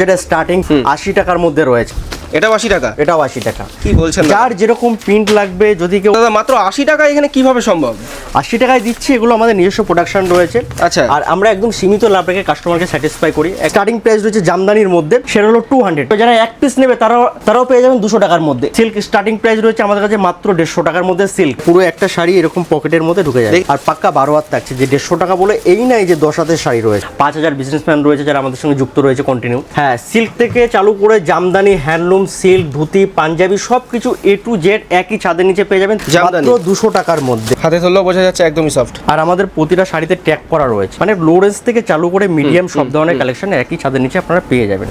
যেটা স্টার্টিং আশি টাকার মধ্যে রয়েছে। এটাও আশি টাকা? এটাও আশি টাকা। কি বলছেন? যার যেরকম প্রিন্ট লাগবে যদি কেউ দাদা মাত্র আশি টাকা এখানে কীভাবে সম্ভব? আশি টাকায় দিচ্ছি এগুলো আমাদের নিজস্ব প্রোডাকশন রয়েছে। আচ্ছা। আর আমরা একদম সীমিত লাভ রেখে কাস্টমারকে স্যাটিসফাই করি। স্টার্টিং প্রাইস রয়েছে জামদানির মধ্যে সেটা হলো টু হান্ড্রেড যারা এক পিস নেবে তারাও তারাও পেয়ে যাবেন দুশো টাকার মধ্যে। সিল্ক স্টার্টিং প্রাইস রয়েছে আমাদের কাছে মাত্র দেড়শো টাকার মধ্যে সিল্ক পুরো একটা শাড়ি এরকম পকেটের মধ্যে ঢুকে যায় আর পাক্কা বারো হাত থাকছে। যে দেড়শো টাকা বলে এই নাই যে দশ হাতের শাড়ি রয়েছে। পাঁচ হাজার বিজনেসম্যান রয়েছে যারা আমাদের সঙ্গে যুক্ত রয়েছে কন্টিনিউ হ্যাঁ সিল্ক থেকে চালু করে জামদানি হ্যান্ডলুম সিল্ক ধুতি পাঞ্জাবি সবকিছু এ টু জেড একই ছাদের নিচে পেয়ে যাবেন মাত্র দুশো টাকার মধ্যে। হাতে ধরলেও বোঝা যাচ্ছে একদমই সফট আর আমাদের প্রতিটা শাড়িতে ট্যাগ করা রয়েছে। মানে লো রেঞ্জ থেকে চালু করে মিডিয়াম সব ধরনের কালেকশন একই ছাদের নিচে আপনারা পেয়ে যাবেন।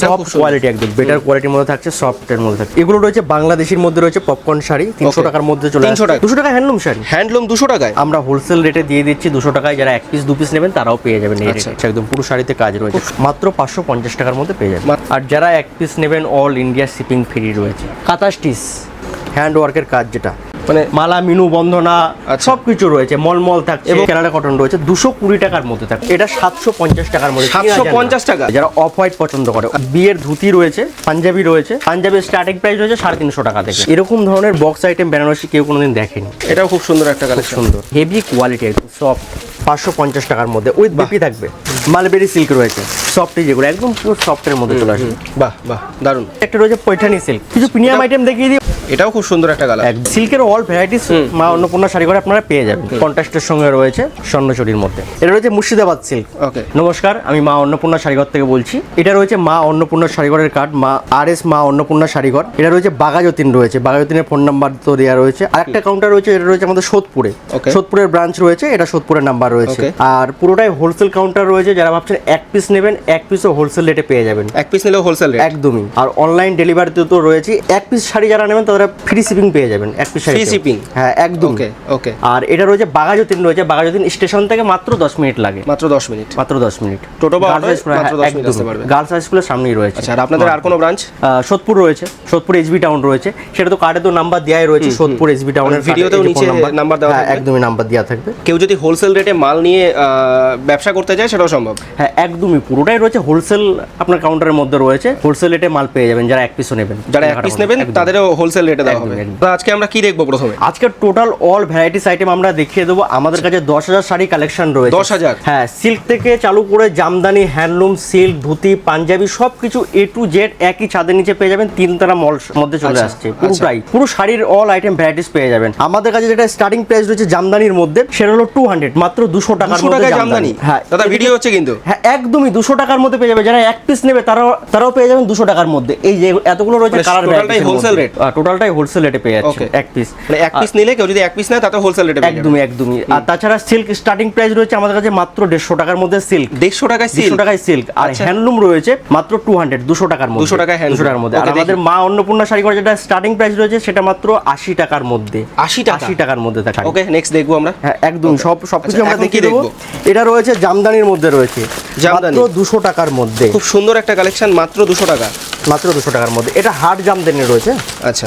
সুন্দর। কোয়ালিটি একদম বেটার কোয়ালিটির মধ্যে থাকছে সফটের মধ্যে থাকছে। এগুলো রয়েছে বাংলাদেশের মধ্যে রয়েছে পপকর্ন শাড়ি তিনশো টাকার মধ্যে চলে 300 টাকা। দুশো টাকা হ্যান্ডলুম শাড়ি? হ্যান্ডলুম দুশো টাকায়? আমরা হোলসেল রেটে দিয়ে দিচ্ছি দুশো টাকায় যারা এক পিস দু পিস নেবেন তারাও পেয়ে যাবেন এই আচ্ছা। রেটে একদম পুরো শাড়িতে কাজ রয়েছে। মাত্র পাঁচশো পঞ্চাশ টাকার মধ্যে পেয়ে যাবেন। আর যারা এক পিস নেবেন অল ইন্ডিয়া শিপিং ফ্রি রয়েছে। কাতা স্টিচ হ্যান্ড ওয়ার্কের কাজ যেটা। মানে মালা মিনু বন্ধনা আচ্ছা। সব কিছু রয়েছে মলমল থাকছে। এবং কানাডা কটন রয়েছে দুশো কুড়ি টাকার মধ্যে থাকে এটা সাতশো পঞ্চাশ টাকার মধ্যে 750 টাকা? যারা অফ হোয়াইট পছন্দ করে বিয়ের ধুতি রয়েছে পাঞ্জাবি রয়েছে পাঞ্জাবির স্টার্টিং প্রাইস রয়েছে সাড়ে তিনশো টাকা থেকে। এরকম ধরনের বক্স আইটেম বেনারসি কেউ কোনোদিন দেখেনি। এটাও খুব সুন্দর একটা কালেকশন সুন্দর। হেভি কোয়ালিটি একদম সফট পাঁচশো পঞ্চাশ টাকার মধ্যে উইথ বিপি থাকবে। মালবেরি সিল্ক রয়েছে। সফটি যেগুলো একদম পুরো সফটের মধ্যে চলে আসবে বাহ বাহ দারুণ একটা রয়েছে পৈঠানি সিল্ক কিছু প্রিমিয়াম আইটেম দেখিয়ে দিই। এটাও খুব সুন্দর একটা কালার। সিল্কের অল ভ্যারাইটিস মা অন্নপূর্ণা শাড়ি করে আপনারা পেয়ে যাবেন। কন্ট্রাস্টের সঙ্গে রয়েছে স্বর্ণচুরির মধ্যে। এটা রয়েছে মুর্শিদাবাদ সিল্ক। ওকে। নমস্কার আমি মা অন্নপূর্ণা শাড়িঘর থেকে বলছি। এটা রয়েছে মা অন্নপূর্ণা শাড়িঘরের কার্ড মা আর এস মা অন্নপূর্ণা শাড়িঘর এটা রয়েছে বাগাযতীন রয়েছে। বাগাযতীনের ফোন নাম্বার তো দেওয়া রয়েছে। আর একটা কাউন্টার রয়েছে এটা রয়েছে আমাদের সোদপুরে। সোদপুরের ব্রাঞ্চ রয়েছে এটা সোদপুরের নাম্বার রয়েছে। আর পুরোটাই হোলসেল কাউন্টার রয়েছে যারা ভাবছেন এক পিস নেবেন এক পিসও হোলসেল রেটে পেয়ে যাবেন। এক পিস নিলেও হোলসেল রেট একদমই। আর অনলাইন ডেলিভারিতে তো রয়েছে। এক পিস শাড়ি যারা নেবেন ফ্রি শিপিং পেয়ে যাবেন এক পিস Free shipping? হ্যাঁ একদম। ওকে ওকে আর এটা রয়েছে বাগাযতীন রয়েছে বাগাযতীন স্টেশন থেকে মাত্র দশ মিনিট লাগে। মাত্র দশ মিনিট। মাত্র দশ মিনিট। টোটো বা মাত্র 10 মিনিট আসতে পারবে। গার্লস হাই স্কুলের সামনেই রয়েছে। আচ্ছা আর আপনাদের আর কোনো ব্রাঞ্চ সোদপুর রয়েছে। সোদপুর এসবি টাউন রয়েছে। সেটা তো কার্ডে তো নাম্বার দেওয়াই রয়েছে সোদপুর এসবি টাউনের ভিডিওতেও নিচে নাম্বার দেওয়া থাকবে। একদমই নাম্বার দেওয়া থাকবে। কেউ যদি হোলসেল রেটে মাল নিয়ে ব্যবসা করতে চায় সেটাও সম্ভব। হ্যাঁ একদমই। পুরোটাই রয়েছে হোলসেল আপনার কাউন্টারের মধ্যে রয়েছে। হোলসেল রেটে মাল পেয়ে যাবেন যারা এক পিসও নেবেন। যারা এক পিস নেবেন তাদেরও হোলসেল রেটে দেওয়া হবে। তো আজকে আমরা কি দেখব প্রথমে? আজকে টোটাল অল ভ্যারাইটিস আইটেম আমরা দেখিয়ে দেবো। আমাদের কাছে দশ হাজার শাড়ি কালেকশন রয়েছে। 10,000? হ্যাঁ সিল্ক থেকে চালু করে জামদানি হ্যান্ডলুম সিল্ক ধুতি পাঞ্জাবি সব কিছু এ টু জেড একই ছাদের নিচে পেয়ে যাবেন। তিন তারা মল মধ্যে চলে আচ্ছা, আসছে। পুরোটাই পুরো শাড়ির অল আইটেম ভ্যারাইটিস পেয়ে যাবেন। আমাদের কাছে যেটা স্টার্টিং প্রাইস রয়েছে জামদানির মধ্যে সেটা হলো টু হান্ড্রেড মাত্র দুশো টাকার মধ্যে জামদানি। হ্যাঁ দাদা ভিডিও হচ্ছে কিন্তু। হ্যাঁ একদমই দুশো টাকার মধ্যে পেয়ে যাবে। যারা এক পিস নেবে তারাও তারাও পেয়ে যাবেন দুশো টাকার মধ্যে। এই যে এতগুলো রয়েছে কালার টোটালটাই wholesale rate? টোটালটাই হোলসেল রেটে পেয়ে যাচ্ছে এক পিস মানে এক পিস নিলে কেউ যদি এক পিস নেয় তাতে হোলসেল রেটে একদমই একদমই। আর তাছাড়া সিল্ক স্টার্টিং প্রাইস রয়েছে আমাদের কাছে মাত্র দেড়শো টাকার মধ্যে সিল্ক দেড়শো টাকায় দেড়শো সিল টাকায় সিল্ক আর আচ্ছা। হ্যান্ডলুম রয়েছে মাত্র টু হান্ড্রেড দুশো টাকার মধ্যে। 200 টাকায় handloom। দুশো টাকার মধ্যে। আর আমাদের মা অন্নপূর্ণা শাড়ি করে যেটা স্টার্টিং প্রাইস রয়েছে সেটা মাত্র আশি টাকার মধ্যে। 80 টাকা? আশি টাকার মধ্যে থাকে ওকে নেক্সট দেখব আমরা। হ্যাঁ একদম। সব সবকিছু আচ্ছা, আমরা দেখিয়ে দেবো? এটা রয়েছে জামদানির মধ্যে রয়েছে। জামদানি। মাত্র দুশো টাকার মধ্যে। খুব সুন্দর একটা কালেকশন মাত্র দুশো টাকা। মাত্র দুশো টাকার মধ্যে। এটা হার্ড জামদানি রয়েছে। আচ্ছা।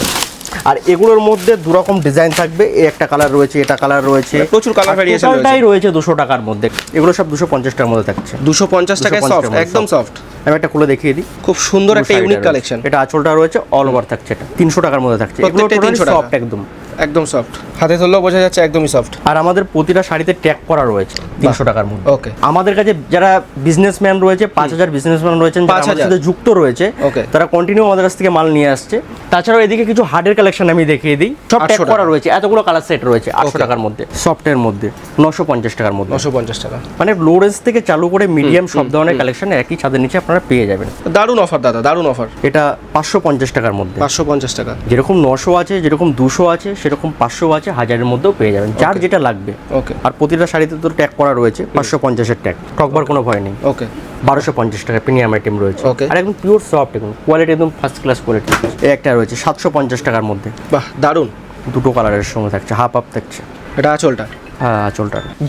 আর এগুলোর মধ্যে দু রকম ডিজাইন থাকবে। এই একটা কালার রয়েছে এটা কালার রয়েছে। মানে প্রচুর কালার ভেরিয়েশন রয়েছে। রয়েছে 200 টাকার মধ্যে। এগুলো সব দুশো পঞ্চাশ টাকার মধ্যে থাকছে। দুশো পঞ্চাশ টাকায় সফট একদম সফট আমি একটা খুলে দেখিয়ে দিই। খুব সুন্দর একটা ইউনিক কালেকশন এটা আঁচলটা রয়েছে অল ওভার থাকছে এটা। তিনশো টাকার মধ্যে থাকছে। এগুলো 300 টাকা। সফট একদম। একদম সফট হাতে ধরলেও বোঝা যাচ্ছে একদমই সফট আর আমাদের প্রতিটা শাড়িতে ট্যাগ করা রয়েছে তিনশো টাকার মধ্যে ওকে আমাদের কাছে যারা বিজনেসম্যান রয়েছে পাঁচ হাজার বিজনেসম্যান রয়েছেন যারা 5,000 আমাদের সাথে যুক্ত রয়েছে ওকে তারা কন্টিনিউ আমাদের কাছ থেকে মাল নিয়ে আসছে। তাছাড়াও এদিকে কিছু হার্ডের কালেকশন আমি দেখিয়ে দিই। সব ট্যাগ করা রয়েছে এতগুলো কালার সেট রয়েছে আটশো টাকার মধ্যে সফটের মধ্যে নশো পঞ্চাশ টাকার মধ্যে। নশো পঞ্চাশ টাকা। মানে লো রেঞ্জ থেকে চালু করে মিডিয়াম সব ধরনের কালেকশন একই ছাদের নিচে আপনারা পেয়ে যাবেন। দারুণ অফার দাদা দারুণ অফার এটা পাঁচশো পঞ্চাশ টাকার মধ্যে। পাঁচশো পঞ্চাশ টাকা। যেরকম নশো আছে যেরকম দুশো আছে সেরকম পাঁচশো আছে হাজারের মধ্যেও পেয়ে যাবেন। যার যেটা লাগবে। ওকে আর প্রতিটা শাড়িতে তো ট্যাগ করা রয়েছে পাঁচশো পঞ্চাশের ট্যাগ ঠকবার কোনো ভয় নেই। ওকে বারোশো পঞ্চাশ টাকা প্রিমিয়াম আইটেম রয়েছে। ওকে আর একদম পিওর সফট একদম কোয়ালিটি একদম ফার্স্ট ক্লাস কোয়ালিটি এই একটা রয়েছে সাতশো পঞ্চাশ টাকার মধ্যে। বাহ দারুণ। দুটো কালারের সঙ্গে থাকছে হাফ হাফ থাকছে। এটা আঁচলটা? হ্যাঁ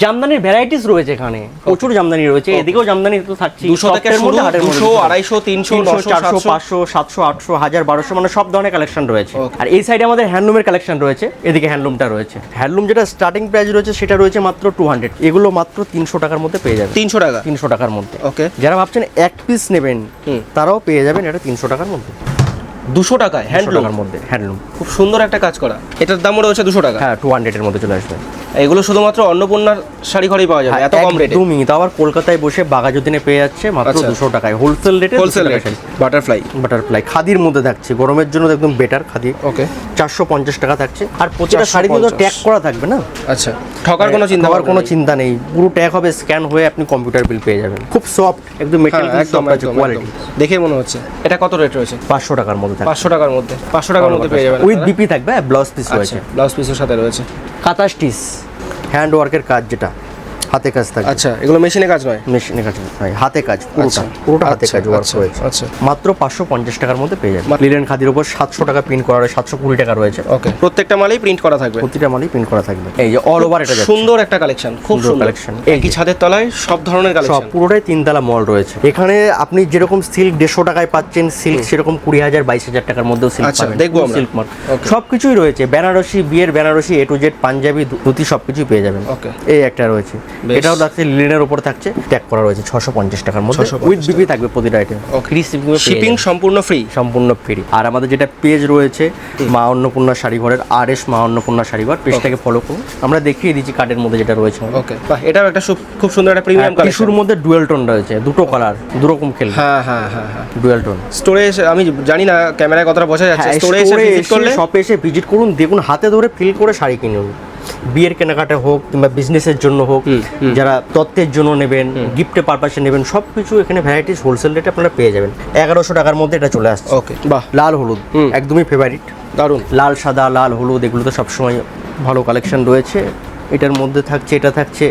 জামদানির ভ্যারাইটিস রয়েছে এখানে। প্রচুর জামদানি রয়েছে। এদিকেও জামদানি তো থাকছে দুশো থেকে শুরু দুশো আড়াইশো তিনশো চারশো পাঁচশো সাতশো আটশো হাজার বারোশো মানে সব ধরনের কালেকশন রয়েছে। আর এই সাইডে আমাদের হ্যান্ডলুমের কালেকশন রয়েছে। এদিকে হ্যান্ডলুমটা রয়েছে। হ্যান্ডলুম যেটা স্টার্টিং প্রাইস রয়েছে সেটা রয়েছে মাত্র টু হান্ড্রেড এগুলো মাত্র তিনশো টাকার মধ্যে পেয়ে যাবেন। তিনশো টাকা? তিনশো টাকার মধ্যে। ওকে যারা ভাবছেন এক পিস নেবেন তারাও পেয়ে যাবেন এটা তিনশো টাকার মধ্যে। দুশো টাকায় হ্যান্ডলুম। টাকার মধ্যে হ্যান্ডলুম। খুব সুন্দর একটা কাজ করা। এটার দামও রয়েছে দুশো টাকা। হ্যাঁ টু হান্ড্রেডের মধ্যে চলে আসবে। এগুলো শুধুমাত্র অন্নপূর্ণার শাড়ি ঘরেই পাওয়া যাবে। এত কম রেটে একদমই তাও আবার কলকাতায় বসে বাগাজুদ্দিনে পেয়ে যাচ্ছে মাত্র আচ্ছা। দুশো টাকায়। হোলসেল রেটে হোলসেল রেট বাটারফ্লাই বাটারফ্লাই খাদির মধ্যে থাকছে। গরমের জন্য একদম বেটার খাদি। ওকে চারশো পঞ্চাশ টাকা থাকছে। আর প্রতিটা শাড়ি কিন্তু ট্যাগ করা থাকবে না? আচ্ছা ঠকার কোনো চিন্তা হওয়ার কোনো চিন্তা নেই। পুরো ট্যাগ হবে স্ক্যান হয়ে আপনি কম্পিউটার বিল পেয়ে যাবেন। খুব সফট একদম হ্যাঁ একদম কোয়ালিটি দেখে মনে হচ্ছে। এটা কত রেট রয়েছে? পাঁচশো টাকার মধ্যে। থাকবে পাঁচশো টাকার মধ্যে পাঁচশো টাকার মধ্যে পেয়ে যাবেন উইথ বিপি থাকবে ব্লাউজ পিস আচ্ছা রয়েছে ব্লাউজ পিসের সাথে রয়েছে। কাঁথা স্টিচ হ্যান্ড ওয়ার্কের কাজ যেটা। হাতে কাজ থাকবে আচ্ছা এগুলো মেশিনে কাজ নয়? মেশিনে কাজ হয় হাতে কাজ পুরোটা আচ্ছা, পুরোটা হাতে আচ্ছা, কাজ ওয়ার্ক আচ্ছা, হয়েছে। আচ্ছা। মাত্র পাঁচশো পঞ্চাশ টাকার মধ্যে পেয়ে যাবে লিলেন খাদির উপর সাতশো টাকা প্রিন্ট করা রয়েছে সাতশো কুড়ি টাকা রয়েছে। ওকে প্রত্যেকটা মালেই প্রিন্ট করা থাকবে? প্রতিটা মালই প্রিন্ট করা থাকবে। এই যে অল ওভার এটা সুন্দর একটা কালেকশন খুব সুন্দর collection। একই ছাদের তলায় সব ধরনের সব পুরোটাই তিনতলা মল রয়েছে। এখানে আপনি যেরকম সিল্ক দেড়শো টাকায় পাচ্ছেন সিল্ক সেরকম কুড়ি হাজার বাইশ হাজার টাকার মধ্যেও সিল্ক পাবেন। দেখব সিল্ক মার্ক সব কিছুই রয়েছে। বেনারসি বিয়ের Benarasi A to Z panjabi dhoti সব কিছুই পেয়ে যাবেন। Okay. এই একটা রয়েছে। এটাও থাকছে লিনের উপর থাকছে। ট্যাগ করা রয়েছে ছশো পঞ্চাশ টাকার মধ্যে। উইথ বিপি থাকবে প্রতিটা আইটেম ফ্রি শিপিং শিপিং সম্পূর্ণ ফ্রি সম্পূর্ণ ফ্রি আর আমাদের যেটা পেজ রয়েছে মা অন্নপূর্ণা শাড়িঘরের আর এস মা অন্নপূর্ণা শাড়িঘর পেজটাকে ফলো করুন। আমরা দেখিয়ে দিচ্ছি কার্ডের মধ্যে যেটা রয়েছে। ওকে বাহ এটাও একটা খুব সুন্দর একটা প্রিমিয়াম কালেকশন টিস্যুর মধ্যে ডুয়েল টোন রয়েছে দুটো কালার দুরকম খেলবে। হ্যাঁ হ্যাঁ হ্যাঁ হ্যাঁ। ডুয়েল টোন স্টোরেজ আমি জানি না ক্যামেরায় কতটা বোঝা যাচ্ছে স্টোরে এসে ভিজিট করলে শপে এসে ভিজিট করুন দেখুন হাতে ধরে ফিল করে শাড়ি কিনুন। বিয়ের কেনাকাটা হোক কিংবা বিজনেসের জন্য হোক যারা তত্ত্বের জন্য নেবেন গিফটে পারপাসে নেবেন সব কিছু এখানে ভ্যারাইটিস হোলসেল রেটে আপনারা পেয়ে যাবেন। এগারোশো টাকার মধ্যে এটা চলে আসছে। ওকে বাহ। লাল হলুদ। একদমই ফেভারিট দারুণ। লাল সাদা লাল হলুদ এগুলো তো সবসময় ভালো কালেকশন রয়েছে। এটার মধ্যে থাকছে এটা থাকছে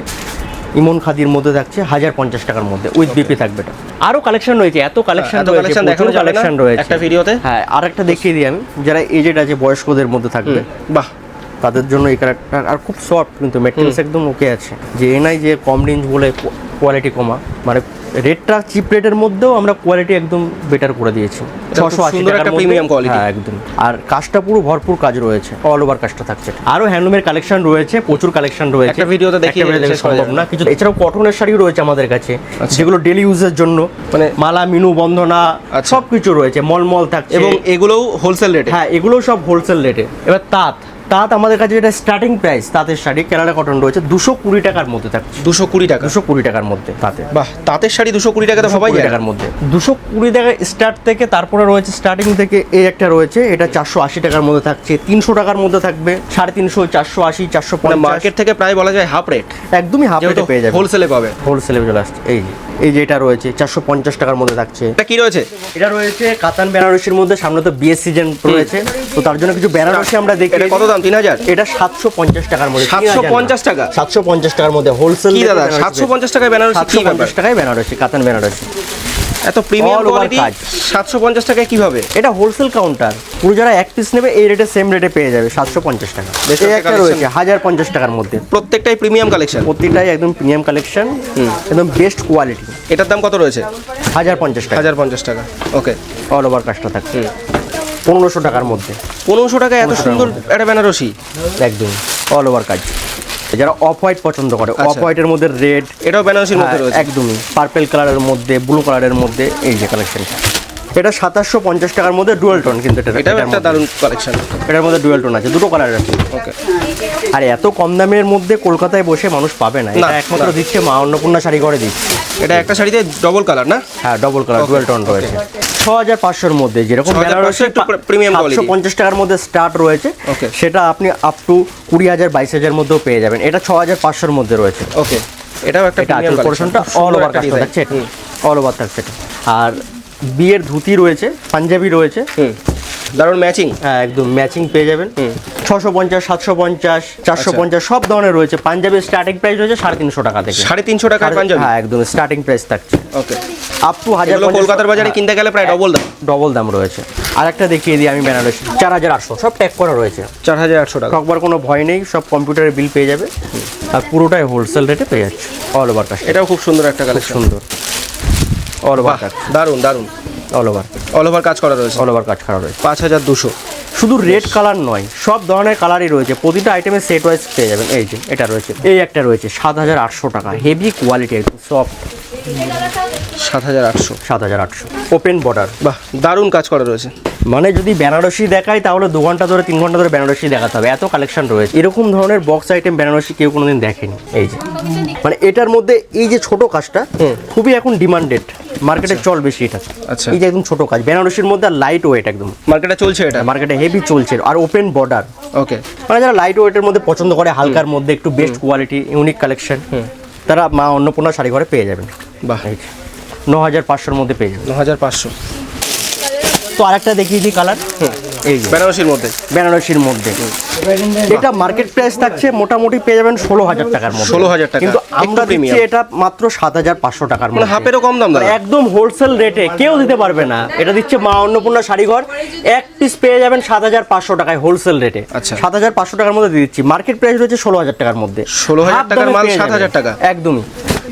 ইমন খাদির মধ্যে থাকছে হাজার পঞ্চাশ টাকার মধ্যে উইথ বিপি থাকবে এটা। আরও কালেকশন রয়েছে এত কালেকশন এত রয়েছে কালেকশন রয়েছে। একটা ভিডিওতে? হ্যাঁ আর একটা দেখিয়ে দিই আমি যারা এজেড আছে বয়স্কদের মধ্যে থাকবে। বাহ। তাদের জন্য এই ক্যারেক্টার আর খুব সফট কিন্তু মেটেরিয়ালস একদম ওকে আছে। যে এ নাই যে কম রেঞ্জ বলে কোয়ালিটি কমা মানে রেটটা চিপ রেটের মধ্যেও আমরা কোয়ালিটি একদম বেটার করে দিয়েছি। ছশো আশি টাকার quality। হ্যাঁ একদম। আর কাজটা পুরো ভরপুর কাজ রয়েছে অল ওভার কাজটা থাকছে। আরও হ্যান্ডলুমের কালেকশন রয়েছে প্রচুর কালেকশন রয়েছে। একটা ভিডিওতে দেখিয়ে করা সম্ভব না। কিছু এছাড়াও কটনের শাড়িও রয়েছে আমাদের কাছে আচ্ছা। যেগুলো ডেলি ইউজের জন্য মানে মানে- মালা মিনু বন্ধনা আচ্ছা। সব কিছু রয়েছে মলমল থাকছে। এবং এগুলোও হোলসেল রেটে হ্যাঁ এগুলোও সব হোলসেল রেটে এবার তাঁত। তাঁত আমাদের কাছে যেটা স্টার্টিং প্রাইস তাঁতের শাড়ি কেরালা কটন রয়েছে দুশো কুড়ি টাকার মধ্যে থাকছে দুশো কুড়ি টাকা? দুশো কুড়ি টাকার মধ্যে তাতে বাহ তাঁতের শাড়ি দুশো কুড়ি টাকা তো সবাই যায়। টাকার মধ্যে। দুশো কুড়ি টাকা স্টার্ট থেকে তারপরে রয়েছে স্টার্টিং থেকে এই একটা রয়েছে এটা চারশো আশি টাকার মধ্যে থাকছে তিনশো টাকার মধ্যে থাকবে সাড়ে তিনশো চারশো আশি চারশো মার্কেট থেকে প্রায় বলা যায় হাফ রেট একদমই হাফ রেটে পেয়ে যাবে। হোলসেলে পাবে। হোলসেলে চলে আসছে এই এই যেটা রয়েছে চারশো পঞ্চাশ টাকার মধ্যে থাকছে। এটা কি রয়েছে? এটা রয়েছে কাতান বেনারসির মধ্যে সামনে তো বিএস সিজন রয়েছে। তো তার জন্য কিছু বেনারসি আমরা দেখি। এটা কত দাম? তিন হাজার? এটা সাতশো পঞ্চাশ টাকার মধ্যে 750 টাকা? সাতশো পঞ্চাশ টাকার মধ্যে হোলসেল দাদা সাতশো পঞ্চাশ টাকায় বেনারসি সাতশো পঞ্চাশ টাকায় বেনারসি কাতান বেনারসি। এত প্রিমিয়াম কোয়ালিটি কাজ। সাতশো পঞ্চাশ টাকায় কীভাবে? এটা হোলসেল কাউন্টার পুরো যারা এক পিস নেবে এই রেটে সেম রেটে পেয়ে যাবে সাতশো পঞ্চাশ টাকা। বেশ এই একটা রয়েছে হাজার পঞ্চাশ টাকার মধ্যে। প্রত্যেকটাই প্রিমিয়াম কালেকশন প্রতিটাই একদম প্রিমিয়াম কালেকশন একদম বেস্ট কোয়ালিটি এটার দাম কত রয়েছে? হাজার পঞ্চাশ টাকা। হাজার পঞ্চাশ টাকা ওকে অল ওভার কাজটা থাকছে পনেরোশো টাকার মধ্যে। পনেরোশো টাকায় এত সুন্দর একটা বেনারসি? একদম। অল ওভার কাজ। যারা অফ হোয়াইট পছন্দ করে অফ আচ্ছা। হোয়াইটের মধ্যে রেড এটাও বেনারসির মধ্যে রয়েছে। একদমই। পার্পেল কালারের মধ্যে ব্লু কালারের মধ্যে এই যে কালেকশনটা এটা সাতাশশো পঞ্চাশ টাকার মধ্যে ডুয়েল টোন কিন্তু এটা এটাও একটা দারুণ কালেকশন এটার মধ্যে ডুয়েল টোন আছে দুটো কালার আছে। ওকে আর এত কম দামের মধ্যে কলকাতায় বসে মানুষ পাবে না এটা একমাত্র দিচ্ছে মা অন্নপূর্ণা শাড়ি ঘরে দিচ্ছে। এটা একটা শাড়িতে ডবল কালার না? হ্যাঁ ডবল কালার ডুয়েল টোন রয়েছে। ছ হাজার পাঁচশোর মধ্যে যেরকম 6,500 বেনারসি premium সাতশো পঞ্চাশ টাকার মধ্যে স্টার্ট রয়েছে। Okay. সেটা আপনি আপ টু কুড়ি হাজার বাইশ হাজার মধ্যেও পেয়ে যাবেন। এটা ছ হাজার পাঁচশোর মধ্যে রয়েছে। ওকে এটাও একটা এটা প্রিমিয়াম পোর্শনটা অল ওভার থাকছে। অল ওভার থাকছে। আর বিয়ের ধুতি রয়েছে পাঞ্জাবি রয়েছে। হুম। দারুণ ম্যাচিং হ্যাঁ একদম ম্যাচিং পেয়ে যাবেন। ছশো পঞ্চাশ সাতশো পঞ্চাশ চারশো আচ্ছা। পঞ্চাশ সব ধরনের রয়েছে। পাঞ্জাবের স্টার্টিং প্রাইস রয়েছে সাড়ে তিনশো টাকা থেকে। সাড়ে তিনশো টাকা পাঞ্জাবি? হ্যাঁ একদম স্টার্টিং প্রাইস থাকছে। ওকে আপ টু হাজার কলকাতার বাজারে কিনতে গেলে প্রায় ডবল দাম। ডবল দাম রয়েছে। আর একটা দেখিয়ে দিই আমি বেনারসি। চার হাজার আটশো সব ট্যাগ করা রয়েছে। চার হাজার আটশো টাকা। ঠকবার কোনো ভয় নেই সব কম্পিউটারে বিল পেয়ে যাবে। আর পুরোটাই হোলসেল রেটে পেয়ে যাচ্ছে অল ওভার কাজ এটাও খুব সুন্দর একটা কালেকশন সুন্দর। অল ওভার কাজ দারুণ দারুণ অল ওভার অল ওভার কাজ করা রয়েছে। অল ওভার কাজ করা রয়েছে। পাঁচ হাজার দুশো। শুধু রেড কালার নয় সব ধরনের কালারই রয়েছে। প্রতিটা আইটেমে সেট ওয়াইজ পেয়ে যাবেন। এই যে এটা রয়েছে। এই একটা রয়েছে সাত হাজার আটশো টাকা। হেভি কোয়ালিটি একদম সফট সাত হাজার আটশো। সাত হাজার আটশো। ওপেন বর্ডার বাহ দারুণ কাজ করা রয়েছে। মানে যদি বেনারসি দেখাই তাহলে দু ঘণ্টা ধরে তিন ঘণ্টা ধরে বেনারসি দেখাতে হবে। এত কালেকশন রয়েছে। এরকম ধরনের বক্স আইটেম বেনারসি কেউ কোনোদিন দেখেনি। এই যে। মানে এটার মধ্যে এই যে ছোট কাজটা খুবই এখন ডিমান্ডেড মার্কেটে চল বেশি এটা। আচ্ছা। এই যে একদম ছোট কাজ। বেনারসির মধ্যে লাইট ওয়েট একদম। মার্কেটে চলছে এটা? মার্কেটে হেভি চলছে। আর ওপেন বর্ডার ওকে মানে যারা লাইট ওয়েটের মধ্যে পছন্দ করে হালকার মধ্যে একটু বেস্ট কোয়ালিটি ইউনিক কালেকশন তারা মা অন্নপূর্ণা শাড়ি ঘরে পেয়ে যাবেন। বাহ। ন হাজার পাঁচশোর মধ্যে পেয়ে যাবেন। ন হাজার পাঁচশো। তো আরেকটা দেখিয়ে দিই কালার। এই বেনারসির মধ্যে। বেনারসির মধ্যে। এটা মার্কেট প্রাইস থাকছে মোটামুটি পেয়ে যাবেন ষোলো হাজার টাকার মধ্যে। 16,000 টাকা। কিন্তু আমরা দিচ্ছি এটা মাত্র সাত হাজার পাঁচশো টাকার মানে হাফেরও কম দাম একদম হোলসেল রেটে কেউ দিতে পারবে না। এটা দিচ্ছে মা অন্নপূর্ণা শাড়িঘর। এক পিস পেয়ে যাবেন সাত হাজার পাঁচশো টাকায় হোলসেল রেটে আচ্ছা। সাত হাজার পাঁচশো টাকার মধ্যে দিয়ে দিচ্ছি। মার্কেট প্রাইস রয়েছে ষোলো হাজার টাকার মধ্যে। 16,000 হাফ টাকার মাল পেয়ে 7,000 টাকা। একদমই।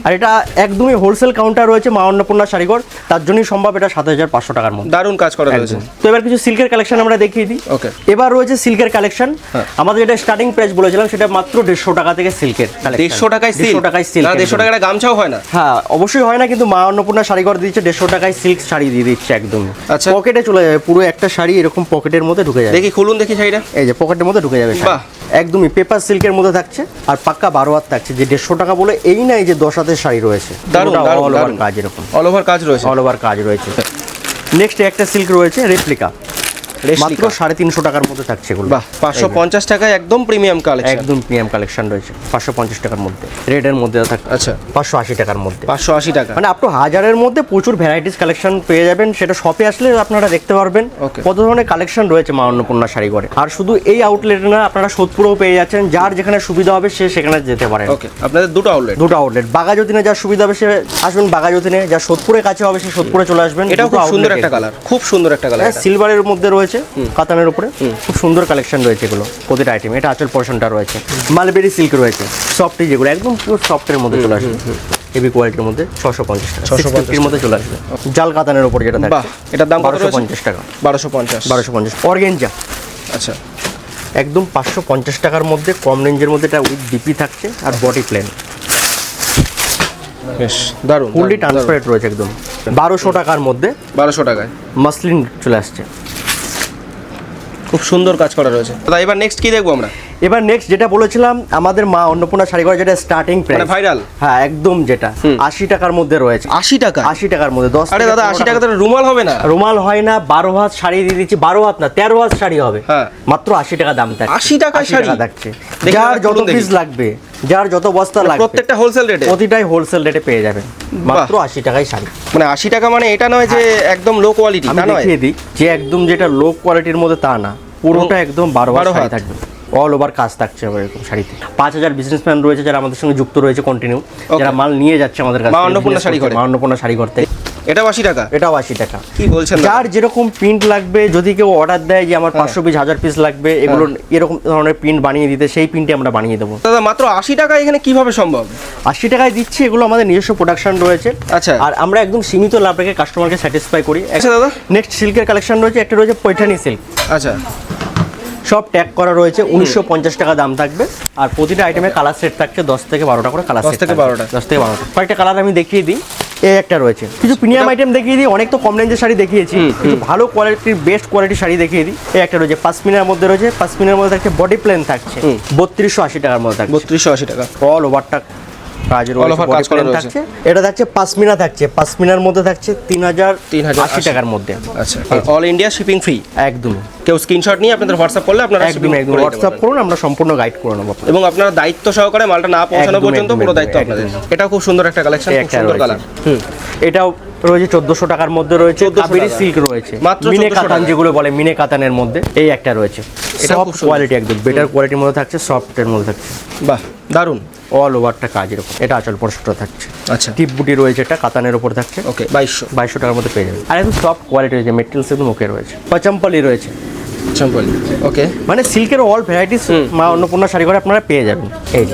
আর এটা একদমই হোলসেল কাউন্টার রয়েছে মা অন্নপূর্ণা শাড়িঘর তার জন্যই সম্ভব এটা সাত হাজার পাঁচশো টাকার মধ্যে। দারুণ কাজ করা রয়েছে। তো এবার কিছু সিল্কের কালেকশন আমরা দেখিয়ে দিই। Okay. এবার রয়েছে সিল্কের কালেকশন হ্যাঁ। আমাদের যেটা স্টার্টিং প্রাইস বলেছিলাম সেটা মাত্র দেড়শো টাকা থেকে সিল্কের দেড়শো টাকায় দেড়শো টাকায় সিল্ক দেড়শো টাকায় গামছাও হয় না? হ্যাঁ অবশ্যই হয় না কিন্তু মা অন্নপূর্ণা শাড়ি করে দিচ্ছে দেড়শো টাকায় সিল্ক শাড়ি দিয়ে দিচ্ছে একদম। আচ্ছা। পকেটে চলে যাবে পুরো একটা শাড়ি এরকম পকেটের মধ্যে ঢুকে যাবে। দেখি খুলুন দেখি শাড়িটা। এই যে পকেটের মধ্যে ঢুকে যাবে বাহ। একদমই পেপার সিল্কের মধ্যে থাকছে আর পাক্কা বারো হাত থাকছে যে দেড়শো টাকা বলে এই নাই যে দশ হাতের শাড়ি রয়েছে। কাজ এরকম অল ওভার কাজ রয়েছে অল ওভার কাজ রয়েছে নেক্সট একটা সিল্ক রয়েছে রেপ্লিকা। মাত্র সাড়ে তিনশো টাকার মধ্যে থাকছে এগুলো। বাহ পাঁচশো পঞ্চাশ টাকায় একদম প্রিমিয়াম কালেকশন একদম প্রিমিয়াম কালেকশন রয়েছে পাঁচশো পঞ্চাশ টাকার মধ্যে। রেডের মধ্যে থাকছে আচ্ছা। পাঁচশো আশি টাকার মধ্যে। পাঁচশো আশি টাকা। মানে আপনি হাজারের মধ্যে প্রচুর ভ্যারাইটিস কালেকশন পেয়ে যাবেন সেটা শপে আসলে আপনারা দেখতে পারবেন. কত ধরনের কালেকশন রয়েছে মা অন্নপূর্ণা শাড়ি করে আর শুধু এই আউটলেটে না আপনারা সোদপুরেও পেয়ে যাচ্ছেন যার যেখানে সুবিধা হবে সে সেখানে যেতে পারে ওকে আপনাদের দুটো আউটলেট দুটো আউটলেট বাগাযতীনে যার সুবিধা হবে সে আসবেন বাগাযতীনে যা সোদপুরের কাছে হবে সে সোদপুরে চলে আসবেন। এটাও খুব সুন্দর একটা কালার খুব সুন্দর একটা কালার সিলভারের মধ্যে রয়েছে কাতানের উপরে। খুব সুন্দর কালেকশন রয়েছে এগুলো প্রতিটা আইটেম এটা আচল পোর্শনটা রয়েছে। মালবেরি সিল্ক রয়েছে সফট যেগুলো একদম পুরো সফটের মধ্যে চলে আসবে। হেভি কোয়ালিটির মধ্যে ছশো পঞ্চাশ টাকা 650 650 মধ্যে চলে আসবে। জাল কাতানের উপর যেটা থাকে এটার দাম বারোশো পঞ্চাশ টাকা। বারোশো পঞ্চাশ। বারোশো পঞ্চাশ অর্গেঞ্জা আচ্ছা। একদম পাঁচশো পঞ্চাশ টাকার মধ্যে কম রেঞ্জের মধ্যে এটা উইথ ডিপি থাকছে আর বডি প্লেন বেশ দারুণ ফুললি ট্রান্সপারেন্ট রয়েছে একদম। বারোশো টাকার মধ্যে বারোশো টাকায়। মাসলিন চলে আসছে। খুব সুন্দর কাজ করা রয়েছে। দাদা এবার নেক্সট কি দেখব আমরা? এবার নেক্সট যেটা বলেছিলাম আমাদের মা অন্নপূর্ণা শাড়ি ঘর যেটা স্টার্টিং প্রাইস মানে viral? হ্যাঁ একদম যেটা। আশি টাকার মধ্যে রয়েছে। আশি টাকা আশি টাকার মধ্যে দশ আরে দাদা পনেরো আশি টাকা তো রুমাল হবে না? রুমাল হয় না বারো হাত শাড়ি দিয়ে দিচ্ছি বারো হাত না তেরো হাত শাড়ি হবে। হ্যাঁ। মাত্র আশি টাকা দাম থাকছে। 80 টাকায় শাড়ি? থাকছে। যার যত পিস লাগবে যার যত বস্তা লাগবে প্রত্যেকটা হোলসেল রেটে প্রতিটাই হোলসেল রেটে পেয়ে যাবেন। মাত্র আশি টাকায় শাড়ি। মানে আশি টাকা মানে এটা নয় যে একদম লো কোয়ালিটি তা নয়? দেখিয়ে দিই যে একদম যেটা লো কোয়ালিটির মধ্যে তা না। পুরোটা একদম বারো বারো হাত। শাড়ি। থাকবে। অল ওভার কাজ থাকছে আবার এরকম শাড়িতে। পাঁচ হাজার বিজনেসম্যান রয়েছে যারা আমাদের সঙ্গে যুক্ত রয়েছে কন্টিনিউ যারা মাল নিয়ে যাচ্ছে আমাদের কাছে অন্নপূর্ণা শাড়ি ঘরে। অন্নপূর্ণা শাড়ি করতে এটাও আশি টাকা? এটাও আশি টাকা। কি বলছেন? যার যেরকম প্রিন্ট লাগবে যদি কেউ অর্ডার দেয় যে আমার পাঁচশো পিস হাজার পিস লাগবে এগুলো এরকম ধরনের প্রিন্ট বানিয়ে দিতে সেই প্রিন্টে আমরা বানিয়ে দেবো। দাদা মাত্র আশি টাকা এখানে কীভাবে সম্ভব? আশি টাকায় দিচ্ছি এগুলো আমাদের নিজস্ব প্রোডাকশন রয়েছে। আচ্ছা। আর আমরা একদম সীমিত লাভ রেখে কাস্টমারকে স্যাটিসফাই করি। আচ্ছা দাদা। নেক্সট সিল্কের কালেকশন রয়েছে একটা রয়েছে পৈঠানি সিল্ক আচ্ছা। সব ট্যাগ করা রয়েছে উনিশশো পঞ্চাশ টাকা দাম থাকবে। আর প্রতিটা আইটেমে কালার সেট থাকছে দশ থেকে বারোটা করে কালার 10 সেট থেকে 12টা। দশ থেকে বারোটা। কয়েকটা কালার আমি দেখিয়ে দিই। এই একটা রয়েছে। কিছু প্রিমিয়াম আইটেম দেখিয়ে দিই অনেক তো কম রেঞ্জের শাড়ি দেখিয়েছি। কিছু ভালো কোয়ালিটির বেস্ট কোয়ালিটির শাড়ি দেখিয়ে দিই। এই একটা রয়েছে পাঁচমিনের মধ্যে রয়েছে। পাঁচমিনের মধ্যে থাকছে বডি প্লেন থাকছে। বত্রিশশো আশি টাকার মধ্যে থাকছে। বত্রিশশো আশি টাকা। অল ওভারটা All কাজ করা থাকছে। এটা থাকছে পাসমিনা থাকছে। পাঁচমিনার মধ্যে থাকছে তিন হাজার 3080 আশি। টাকার মধ্যে। আচ্ছা অল ইন্ডিয়া শিপিং ফ্রি একদম। কেউ স্ক্রিনশট নিয়ে আপনাদের হোয়াটসঅ্যাপ করলে আপনারা একদম একদম। হোয়াটসঅ্যাপ করুন আমরা সম্পূর্ণ গাইড করে নেব এবং আপনারা দায়িত্ব সহকারে মালটা না পৌঁছানো পর্যন্ত পুরো দায়িত্ব আপনাদের। এটা খুব সুন্দর একটা কালেকশন খুব সুন্দর কালার হুম। এটাও রয়েছে চোদ্দশো টাকার মধ্যে রয়েছে কাবেরি সিল্ক রয়েছে। মিনে 1400 কাতান যেগুলো বলে মিনে কাতানের মধ্যে এই একটা রয়েছে। এটা কোয়ালিটি একদম বেটার কোয়ালিটির মধ্যে থাকছে সফটের মধ্যে থাকছে। বাহ দারুণ অল ওভারটা কাজ এরকম এটা আচল পরশটা থাকছে। আচ্ছা। টিপ বুটি রয়েছে এটা কাতানের উপর থাকছে। ওকে বাইশশো। বাইশশো টাকার মধ্যে পেয়ে যাবে আর একদম সফট কোয়ালিটি রয়েছে মেটেরিয়ালস একদম ওকে রয়েছে। পচম্পলি রয়েছে। চম্পলি ওকে মানে সিল্কের অল ভ্যারাইটিস মা অন্নপূর্ণা শাড়ি করে আপনারা পেয়ে যাবেন। এই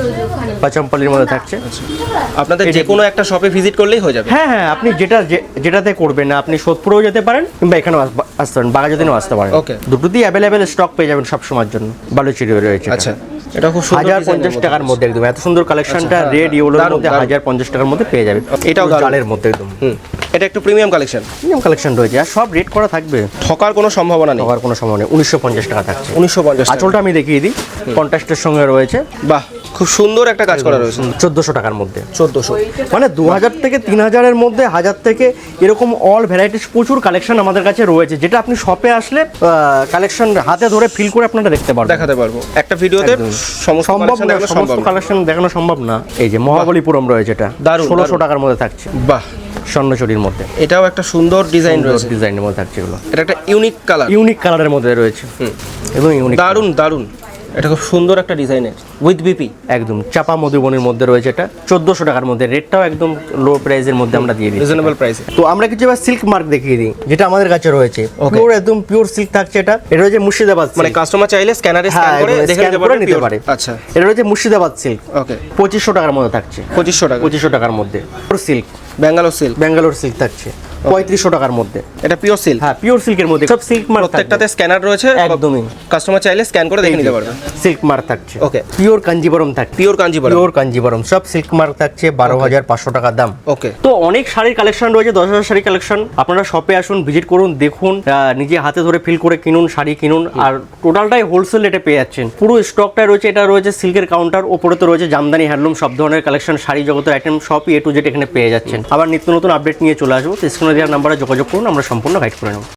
পচম্পলির মধ্যে থাকছে। আপনাদের যে কোনো একটা শপে ভিজিট করলেই হয়ে যাবে। হ্যাঁ হ্যাঁ আপনি যেটা যেটাতে করবেন না আপনি সোদপুরেও যেতে পারেন কিংবা এখানেও আসতে পারেন বাগাজতিনেও আসতে পারেন। Okay. দুটোতেই অ্যাভেলেবেল স্টক পেয়ে যাবেন সব সময়ের জন্য। বালুচিরি রয়েছে আচ্ছা। এটা খুব সুন্দর হাজার পঞ্চাশ টাকার মধ্যে একদম। এত সুন্দর কালেকশনটা আচ্ছা, রেড ইউলোর মধ্যে হাজার পঞ্চাশ টাকার মধ্যে পেয়ে যাবেন। এটাও। জালের মধ্যে একদম। হুম। এটা একটু প্রিমিয়াম কালেকশন প্রিমিয়াম কালেকশন রয়েছে আর সব রেট করা থাকবে। ঠকার কোনো সম্ভাবনা নেই। হওয়ার কোনো সময় নেই। উনিশশো পঞ্চাশ টাকা থাকছে। উনিশশো পঞ্চাশ আঁচলটা আমি দেখিয়ে দিই। কন্ট্রাস্টের সঙ্গে রয়েছে। বাহ খুব সুন্দর একটা কাজ করা রয়েছে। চোদ্দোশো টাকার মধ্যে। চোদ্দোশো। মানে দু হাজার থেকে তিন হাজারের মধ্যে হাজার থেকে এরকম অল ভ্যারাইটিস প্রচুর কালেকশন আমাদের কাছে রয়েছে যেটা আপনি শপে আসলে কালেকশন হাতে ধরে ফিল করে আপনারা দেখতে পারবেন। দেখাতে পারব। একটা ভিডিওতে সম্ভব না সমস্ত সম্ভব কালেকশন দেখানো সম্ভব না। এই যে মহাবলীপুরম রয়েছে এটা। ষোলোশো। টাকার মধ্যে থাকছে। বাহ। স্বর্ণচুরির মধ্যে। এটাও একটা সুন্দর ডিজাইন রয়েছে। ডিজাইনের মধ্যে থাকছে এগুলো। এটা একটা ইউনিক কালার। ইউনিক কালারের মধ্যে রয়েছে। এবং ইউনিক দারুণ দারুণ এটা খুব সুন্দর একটা ডিজাইনের উইথ বিপি একদম চাপা মধুবনের মধ্যে রয়েছে এটা চোদ্দোশো টাকার মধ্যে রেটটাও একদম লো প্রাইসের মধ্যে আমরা দিয়ে দিই রিজনেবল প্রাইস তো আমরা কিছু এবার সিল্ক মার্ক দেখিয়ে দিই যেটা আমাদের কাছে রয়েছে. পিওর একদম পিওর সিল্ক থাকছে এটা। এটা রয়েছে মুর্শিদাবাদ মানে কাস্টমার চাইলে স্ক্যানারে স্ক্যান করে দেখে নিতে পারে নিতে পারে। আচ্ছা। এটা রয়েছে মুর্শিদাবাদ সিল্ক ওকে পঁচিশশো টাকার মধ্যে থাকছে। পঁচিশশো টাকা। পঁচিশশো টাকার মধ্যে। Pure silk Bangalore silk Bangalore silk থাকছে। পঁয়ত্রিশশো টাকার মধ্যে। এটা পিওর সিল্ক হ্যাঁ পিওর সিল্কের মধ্যে। সব সিল্ক মার্ক প্রত্যেকটাতে স্ক্যানার রয়েছে। একদমই। কাস্টমার চাইলে স্ক্যান করে দেখে নিতে পারবে। সিল্ক মার্ক থাকছে। Okay. পিওর কাঞ্জিবরম থাকছে। পিওর কাঞ্জিপুরম পিওর কাঞ্জিবরম সব সিল্ক মার্ক থাকছে বারো হাজার পাঁচশো টাকা দাম। ওকে তো অনেক শাড়ির কালেকশন রয়েছে দশ হাজার শাড়ি কালেকশন আপনারা শপে আসুন ভিজিট করুন দেখুন নিজে হাতে ধরে ফিল করে কিনুন শাড়ি কিনুন। আর টোটালটাই হোলসেল রেটে পেয়ে যাচ্ছেন। পুরো স্টকটা রয়েছে এটা রয়েছে সিল্কের কাউন্টার ওপরে তো রয়েছে জামদানি হ্যান্ডলুম সব ধরনের কালেকশন শাড়ি জগতের আইটেম সবই এ টু জেড এখানে পেয়ে যাচ্ছেন। আবার নিত্য নতুন আপডেট নিয়ে চলে আসব। স্ক্রিনে দেওয়ার নাম্বারে যোগাযোগ করুন আমরা সম্পূর্ণ গাইড করে নেব।